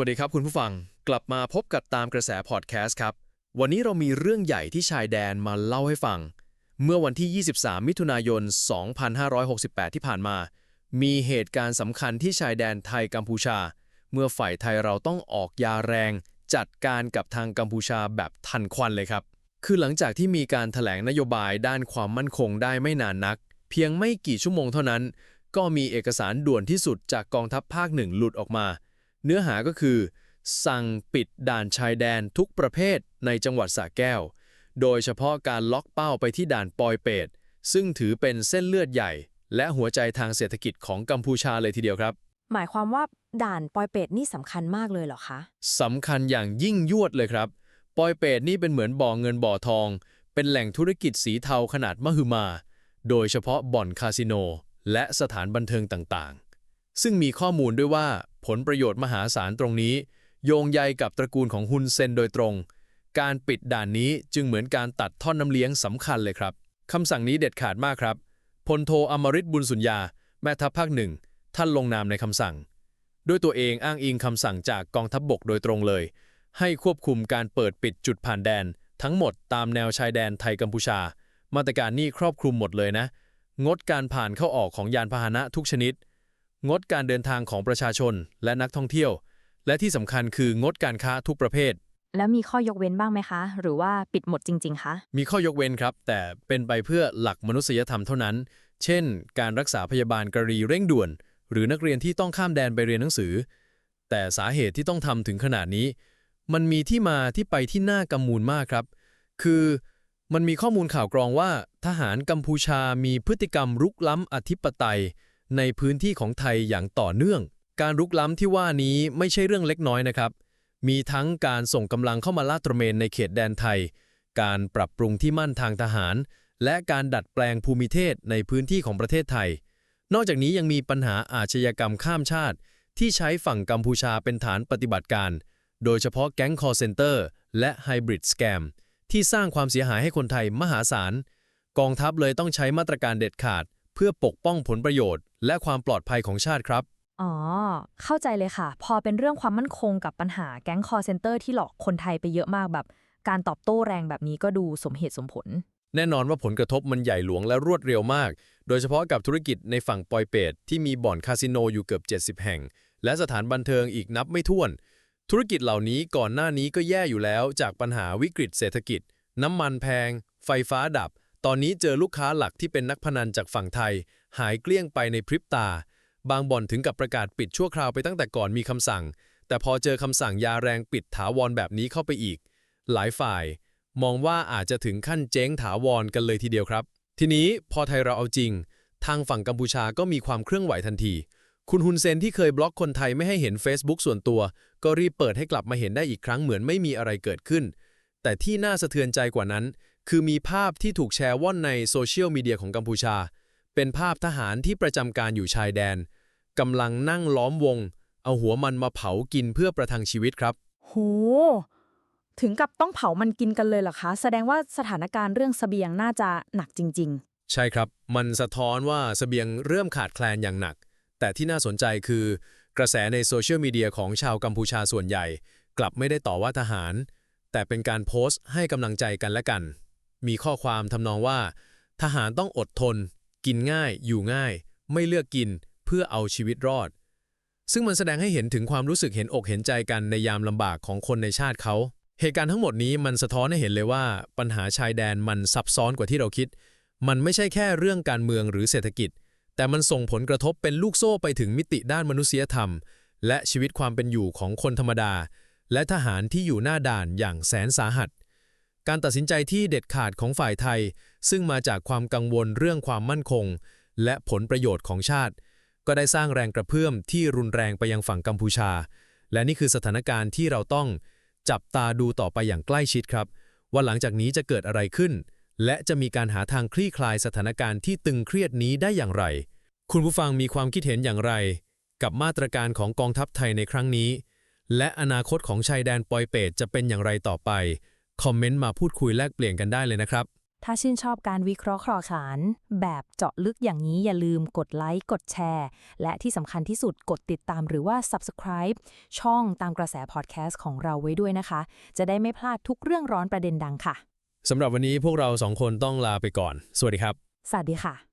วัสดีครับคุณผู้ฟังกลับมาพบกับตามกระแสพอดแคสต์ครับ วันนี้เรามีเรื่องใหญ่ที่ชายแดนมาเล่าให้ฟัง เมื่อวันที่ 23 มิถุนายน 2568 ที่ผ่านมา มีเหตุการณ์สำคัญที่ชายแดนไทยกัมพูชา เมื่อฝ่ายไทยเราต้องออกยาแรง จัดการกับทางกัมพูชาแบบทันควันเลยครับ คือหลังจากที่มีการแถลงนโยบายด้านความมั่นคงได้ไม่นานนัก เพียงไม่กี่ชั่วโมงเท่านั้น ก็มีเอกสารด่วนที่สุดจากกองทัพภาคหนึ่งหลุดออกมา เนื้อหาก็คือ สั่งปิดด่านชายแดนทุกประเภทในจังหวัดสระแก้ว โดยเฉพาะการล็อกเป้าไปที่ด่านปอยเปตซึ่งถือเป็นเส้นเลือดใหญ่ และหัวใจทางเศรษฐกิจของกัมพูชาเลยทีเดียวครับ หมายความว่าด่านปอยเป็ดนี่สำคัญมากเลยเหรอคะสำคัญอย่างยิ่งยวดเลยครับ ปอยเปตนี่เป็นเหมือนบ่อเงินบ่อทอง เป็นแหล่งธุรกิจสีเทาขนาดมหึมา โดยเฉพาะบ่อนคาสิโน และสถานบันเทิงต่างๆ ซึ่งมีข้อมูลด้วยว่า ผลประโยชน์มหาศาลตรงนี้ โยงใยกับตระกูลของฮุนเซนโดยตรง การปิดด่านนี้จึงเหมือนการตัดท่อนน้ำเลี้ยงสำคัญเลยครับคำสั่งนี้เด็ดขาดมากครับพลโทอมริตบุญสุญญา แม่ทัพภาคหนึ่งท่านลงนามในคำสั่ง ด้วยตัวเองอ้างอิงคำสั่งจากกองทัพบบกโดยตรงเลย ให้ควบคุมการเปิดปิดจุดผ่านแดน ทั้งหมดตามแนวชายแดนไทยกัมพูชา มาตรการนี้ครอบคลุมหมดเลยนะ งดการผ่านเข้าออกของยานพาหนะทุกชนิด งดการเดินทางของประชาชนและนักท่องเที่ยว และที่สำคัญคืองดการค้าทุกประเภท แล้วมีข้อยกเว้นบ้างไหมคะ หรือว่าปิดหมดจริง ๆ คะ มีข้อยกเว้นครับ แต่เป็นไปเพื่อหลักมนุษยธรรมเท่านั้น เช่น การรักษาพยาบาลกรณีเร่งด่วน หรือนักเรียนที่ต้องข้ามแดนไปเรียนหนังสือ แต่สาเหตุที่ต้องทำถึงขนาดนี้ มันมีที่มาที่ไปที่น่ากังมูลมากครับ คือมันมีข้อมูลข่าวกรองว่า ทหารกัมพูชามีพฤติกรรมรุกล้ำอธิปไตย ในพื้นที่ของไทยอย่างต่อเนื่อง การรุกล้ำที่ว่านี้ไม่ใช่เรื่องเล็กน้อยนะครับ มีทั้งการส่งกำลังเข้ามาลาดตระเวนในเขตแดนไทย การปรับปรุงที่มั่นทางทหาร และการดัดแปลงภูมิเทศในพื้นที่ของประเทศไทย นอกจากนี้ยังมีปัญหาอาชญากรรมข้ามชาติ ที่ใช้ฝั่งกัมพูชาเป็นฐานปฏิบัติการ โดยเฉพาะแก๊งคอร์เซนเตอร์และไฮบริดสแกมที่สร้างความเสียหายให้คนไทยมหาศาล กองทัพเลยต้องใช้มาตรการเด็ดขาด เพื่อปกป้องผลประโยชน์ และความปลอดภัยของชาติครับ อ๋อ เข้าใจเลยค่ะ พอเป็นเรื่องความมั่นคงกับปัญหาแก๊งคอร์เซนเตอร์ที่หลอกคนไทยไปเยอะมากแบบ การตอบโต้แรงแบบนี้ก็ดูสมเหตุสมผล แน่นอนว่าผลกระทบมันใหญ่หลวงและรวดเร็วมาก โดยเฉพาะกับธุรกิจในฝั่งปอยเปตที่มีบ่อนคาสิโนอยู่เกือบ 70 แห่ง และสถานบันเทิงอีกนับไม่ถ้วน ธุรกิจเหล่านี้ก่อนหน้านี้ก็แย่อยู่แล้ว จากปัญหาวิกฤตเศรษฐกิจ น้ำมันแพง ไฟฟ้าดับ ตอนนี้เจอลูกค้าหลักที่เป็นนักพนันจากฝั่งไทย หายเกลี้ยงไปในพริบตา บางบ่อนถึงกับประกาศปิดชั่วคราวไปตั้งแต่ก่อนมีคำสั่ง แต่พอเจอคำสั่งยาแรงปิดถาวรแบบนี้เข้าไปอีก หลายฝ่าย มองว่าอาจจะถึงขั้นเจ๊งถาวรกันเลยทีเดียวครับ ทีนี้พอไทยเราเอาจริง ทางฝั่งกัมพูชาก็มีความเคลื่อนไหวทันที คุณฮุนเซนที่เคยบล็อกคนไทยไม่ให้เห็น Facebook ส่วนตัว ก็รีบเปิดให้กลับมาเห็นได้อีกครั้งเหมือนไม่มีอะไรเกิดขึ้น แต่ที่น่าสะเทือนใจกว่านั้น คือมีภาพที่ถูกแชร์ว่อนในโซเชียลมีเดียของกัมพูชา เป็นภาพทหารที่ประจำการอยู่ชายแดนกำลังนั่งล้อมวง เอาหัวมันมาเผากินเพื่อประทังชีวิตครับ โห ถึงกับต้องเผามันกินกันเลยเหรอคะ แสดงว่าสถานการณ์เรื่องเสบียงน่าจะหนักจริงใช่ครับ มันสะท้อนว่าเสบียงเริ่มขาดแคลนอย่างหนัก แต่ที่น่าสนใจคือกระแสในโซเชียลมีเดียของชาวกัมพูชาส่วนใหญ่ กลับไม่ได้ต่อว่าทหาร แต่เป็นการโพสต์ให้กำลังใจกันและกัน มีข้อความทำนองว่า ทหารต้องอดทน กินง่าย อยู่ง่าย ไม่เลือกกินเพื่อเอาชีวิตรอด ซึ่งมันแสดงให้เห็นถึงความรู้สึกเห็นอกเห็นใจกันในยามลำบากของคนในชาติเขา เหตุการณ์ทั้งหมดนี้มันสะท้อนให้เห็นเลยว่า ปัญหาชายแดนมันซับซ้อนกว่าที่เราคิด มันไม่ใช่แค่เรื่องการเมืองหรือเศรษฐกิจ แต่มันส่งผลกระทบเป็นลูกโซ่ไปถึงมิติด้านมนุษยธรรม และชีวิตความเป็นอยู่ของคนธรรมดา และทหารที่อยู่หน้าด่านอย่างแสนสาหัส การตัดสินใจที่เด็ดขาดของฝ่ายไทย ซึ่งมาจากความกังวลเรื่องความมั่นคง และผลประโยชน์ของชาติ ก็ได้สร้างแรงกระเพื่อมที่รุนแรงไปยังฝั่งกัมพูชา และนี่คือสถานการณ์ที่เราต้องจับตาดูต่อไปอย่างใกล้ชิดครับ ว่าหลังจากนี้จะเกิดอะไรขึ้น และจะมีการหาทางคลี่คลายสถานการณ์ที่ตึงเครียดนี้ได้อย่างไร คุณผู้ฟังมีความคิดเห็นอย่างไร กับมาตรการของกองทัพไทยในครั้งนี้ และอนาคตของชายแดนปอยเปตจะเป็นอย่างไรต่อไป คอมเมนต์มาพูดคุยแลกเปลี่ยนกันได้เลยนะครับ ถ้าชื่นชอบการวิเคราะห์ครอขานแบบเจาะลึกอย่างนี้อย่าลืมกดไลค์กดแชร์ และที่สำคัญที่สุดกดติดตามหรือว่า subscribe ช่องตามกระแสพอดแคสต์ของเราไว้ด้วยนะคะ จะได้ไม่พลาดทุกเรื่องร้อนประเด็นดังค่ะสำหรับวันนี้พวกเราสองคนต้องลาไปก่อน สวัสดีครับ สวัสดีค่ะ